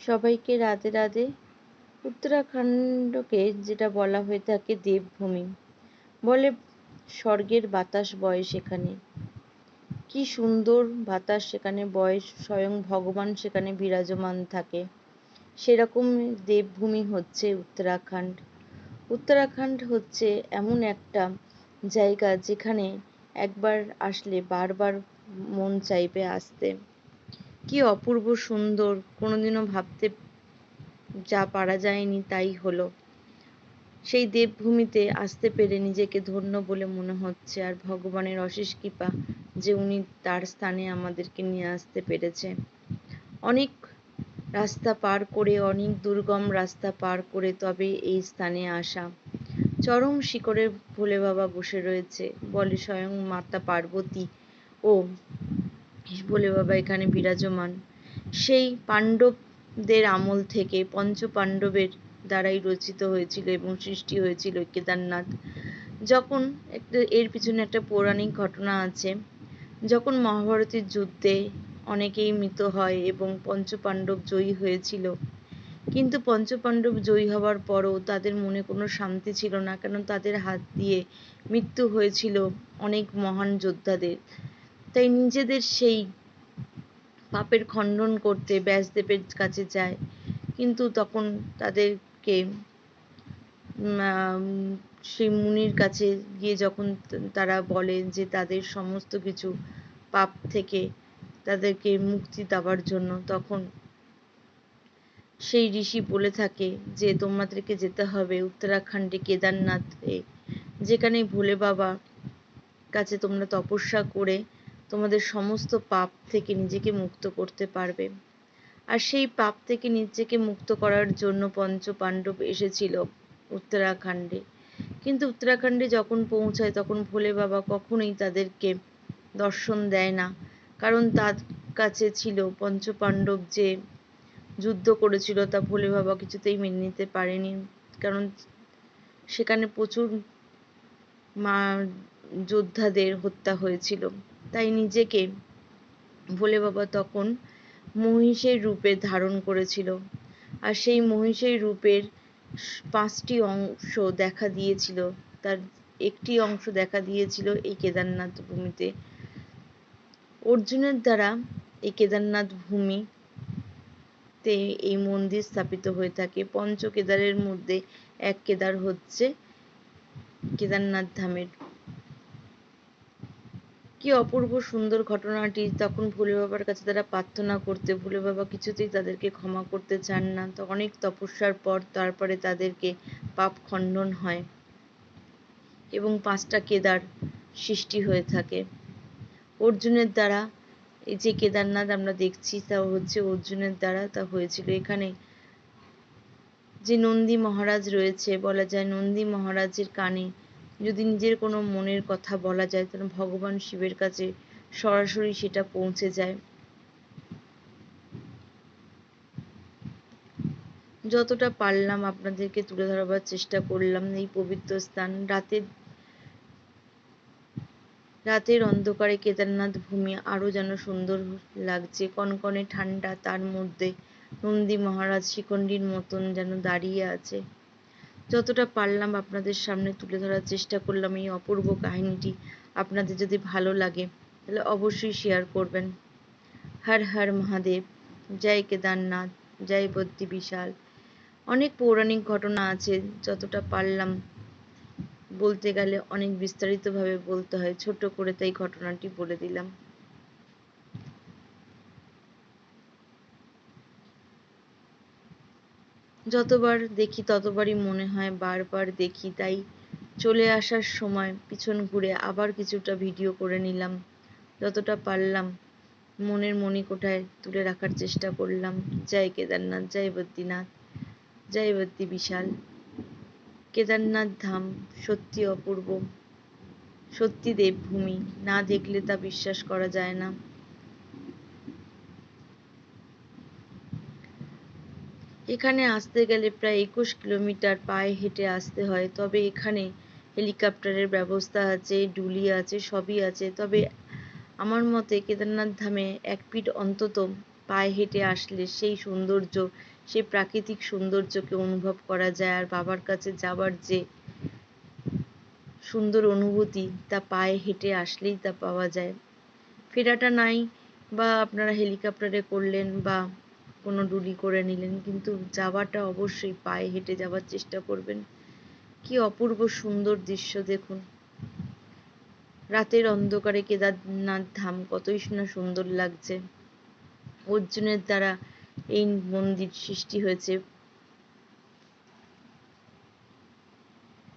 সবাইকে রাধে রাধে। উত্তরাখণ্ডকে যেটা বলা হয়ে থাকে দেবভূমি। বলে স্বর্গের বাতাস বয় সেখানে। কি সুন্দর বাতাস সেখানে বয়, স্বয়ং ভগবান সেখানে বিরাজমান থাকে। সেরকম দেবভূমি হচ্ছে উত্তরাখণ্ড। উত্তরাখণ্ড হচ্ছে এমন একটা জায়গা যেখানে একবার আসলে বারবার মন চাইবে আসতে। কি অপূর্ব সুন্দর, কোনোদিনও ভাবতে যা পারা যায়নি তাই হলো। সেই দেবভূমিতে আসতে পেরে নিজেকে ধন্য বলে মনে হচ্ছে আর ভগবানের অশেষ কৃপা যে উনি তার স্থানে আমাদেরকে নিয়ে আসতে পেরেছে। অনেক রাস্তা পার করে, অনেক দুর্গম রাস্তা পার করে তবে এই স্থানে আসা। চরম শিখরে ভোলে বাবা বসে রয়েছে। বলে স্বয়ং মাতা পার্বতী, ও ভোলে বাবা এখানে বিরাজমান। সেই পাণ্ডবদের আমল থেকে পঞ্চ পাণ্ডবের দ্বারাই রচিত হয়েছিল এবং সৃষ্টি হয়েছিল কেদারনাথ। যখন একটা, এর পিছনে একটা পৌরাণিক ঘটনা আছে, যখন মহাভারতের যুদ্ধে অনেকেই মৃত হয় এবং পঞ্চ পঞ্চপাণ্ডব জয়ী হয়েছিল, কিন্তু পঞ্চ পঞ্চপাণ্ডব জয়ী হওয়ার পরও তাদের মনে কোনো শান্তি ছিল না, কেন তাদের হাত দিয়ে মৃত্যু হয়েছিল অনেক মহান যোদ্ধাদের। তাই নিজেদের সেই পাপের খণ্ডন করতে ব্যাসদেবের কাছে যায়। কিন্তু তখন তাদেরকে সেই মুনির কাছে গিয়ে যখন তারা বলে যে তাদের সমস্ত কিছু পাপ থেকে তাদেরকে মুক্তি দেওয়ার জন্য, তখন সেই ঋষি বলে থাকে যে, তোমাদেরকে যেতে হবে উত্তরাখণ্ডে কেদারনাথে। যেখানে ভোলে বাবা কাছে তোমরা তপস্যা করে তোমাদের সমস্ত পাপ থেকে নিজেকে মুক্ত করতে পারবে। আর সেই পাপ থেকে নিজেকে মুক্ত করার জন্য পঞ্চ পাণ্ডব এসেছিল উত্তরাখণ্ডে। কিন্তু উত্তরাখণ্ডে যখন পৌঁছায়, তখন ভোলে বাবা কখনোই তাদেরকে দর্শন দেয় না। কারণ তার কাছে ছিল পঞ্চপাণ্ডব যে যুদ্ধ করেছিল, তা ভোলে বাবা কিছুতেই মেনে নিতে পারেনি। কারণ সেখানে প্রচুর মা, যোদ্ধাদের হত্যা হয়েছিল। তাই নিজেকে ভোলে বাবা তখন মহিষের রূপে ধারণ করেছিল। আর সেই মহিষের রূপের পাঁচটি অংশ দেখা দিয়েছিল। তার একটি অংশ দেখা দিয়েছিল এই কেদারনাথ ভূমিতে। অর্জুনের দ্বারা এই কেদারনাথ ভূমি তে এই মন্দির স্থাপিত হয়ে থাকে। পঞ্চ কেদারের মধ্যে এক কেদার হচ্ছে কেদারনাথ ধামের কি অপূর্ব সুন্দর ঘটনাটি তখন ভোলে বাবার কাছে তারা প্রার্থনা করতে, ভোলে বাবা কিছুতেই তাদেরকে ক্ষমা করতে চান না। তো অনেক তপস্যার পর তারপরে তাদেরকে পাপ খণ্ডন হয় এবং পাঁচটা কেদার সৃষ্টি হয়ে থাকে। অর্জুনের দ্বারা এই যে কেদারনাথ আমরা দেখছি তা হচ্ছে অর্জুনের দ্বারা তা হয়েছিল। এখানে যে নন্দী মহারাজ রয়েছে, বলা যায় নন্দী মহারাজের কানে যদি নিজের কোনো মনের কথা বলা যায়, তাহলে ভগবান শিবের কাছে সরাসরি সেটা পৌঁছে যায়। যতটা পারলাম আপনাদেরকে তুলে ধরবার চেষ্টা করলাম এই পবিত্র স্থান। রাতের রাতের অন্ধকারে কেদারনাথ ভূমি আরও যেন সুন্দর লাগছে। কনকনে ঠান্ডা, তার মধ্যে নন্দী মহারাজ শিখণ্ডীর মতন যেন দাঁড়িয়ে আছে। যতটা পারলাম আপনাদের সামনে তুলে ধরার চেষ্টা করলাম এই অপূর্ব কাহিনীটি। আপনাদের যদি ভালো লাগে, তাহলে অবশ্যই শেয়ার করবেন। হর হর মহাদেব, জয় কেদারনাথ, জয় বদ্রী বিশাল। অনেক পৌরাণিক ঘটনা আছে, যতটা পারলাম বলতে গেলে অনেক বিস্তারিতভাবে বলতে হয়। ছোট করে তাই ঘটনাটি বলে দিলাম। যতবার দেখি ততবারই মনে হয় বারবার দেখি, তাই চলে আসার সময় পিছন ঘুরে আবার কিছুটা ভিডিও করে নিলাম। যতটা পারলাম, মনের মণিকোঠায় তুলে রাখার চেষ্টা করলাম। জয় কেদারনাথ, জয় বদ্রীনাথ, জয় বদ্রী বিশাল। কেদারনাথ ধাম সত্যি অপূর্ব। সত্যি দেবভূমি, না দেখলে তা বিশ্বাস করা যায় না। এখানে আসতে গেলে প্রায় একুশ কিলোমিটার পায়ে হেঁটে আসতে হয়। তবে এখানে হেলিকপ্টারের ব্যবস্থা আছে, ডুলি আছে, সবই আছে। তবে আমার মতে কেদারনাথ ধামে এক ফিট অন্তত পায়ে হেঁটে আসলে সেই সৌন্দর্য, সেই প্রাকৃতিক সৌন্দর্যকে অনুভব করা যায়। আর বাবার কাছে যাবার যে সুন্দর অনুভূতি, তা পায়ে হেঁটে আসলেই তা পাওয়া যায়। ফেরাটা নাই বা আপনারা হেলিকপ্টারে করলেন বা কোনো ডুলি করে নিলেন। কিন্তু যাওয়াটা অবশ্যই পায়ে হেঁটে যাওয়ার চেষ্টা করবেন। কি অপূর্ব সুন্দর দৃশ্য দেখুন। রাতের অন্ধকারে কেদারনাথ ধাম কতই না সুন্দর লাগছে। অর্জুনের দ্বারা এই মন্দির সৃষ্টি হয়েছে।